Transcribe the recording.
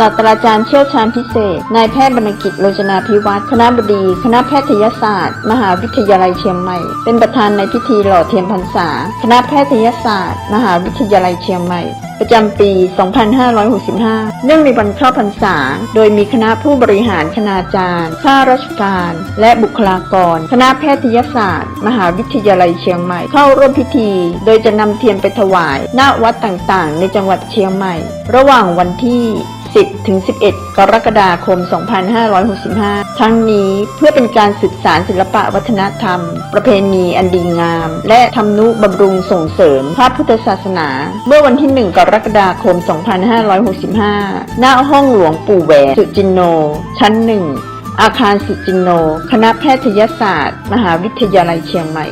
ศาสตราจารย์เชี่ยวชาญพิเศษ นายแพทย์บรรณกิจโรจนาภิวัฒน์คณะบดี คณะแพทยศาสตร์ มหาวิทยาลัยเชียงใหม่ เป็นประธานในพิธีหล่อเทียนพรรษา คณะแพทยศาสตร์ มหาวิทยาลัยเชียงใหม่ ประจำปี 2565 เนื่องในวันเข้าพรรษา โดยมีคณะผู้บริหารคณาจารย์ข้าราชการ และบุคลากร คณะแพทยศาสตร์ มหาวิทยาลัยเชียงใหม่ เข้าร่วมพิธี โดยจะนำเทียนไปถวาย ณ วัดต่างๆ ในจังหวัดเชียงใหม่ ระหว่างวันที่ 10ถึง11 กรกฎาคม 2565 ทั้งนี้เพื่อเป็นการสืบสารศิลปะวัฒนธรรม ประเพณีอันดีงาม และทำนุบำรุงส่งเสริมพระพุทธศาสนา เมื่อวันที่ 1 กรกฎาคม 2565ณห้องหลวงปู่แหวนสุจินโน ชั้นหนึ่งอาคารสุจินโน คณะแพทยศาสตร์ มหาวิทยาลัยเชียงใหม่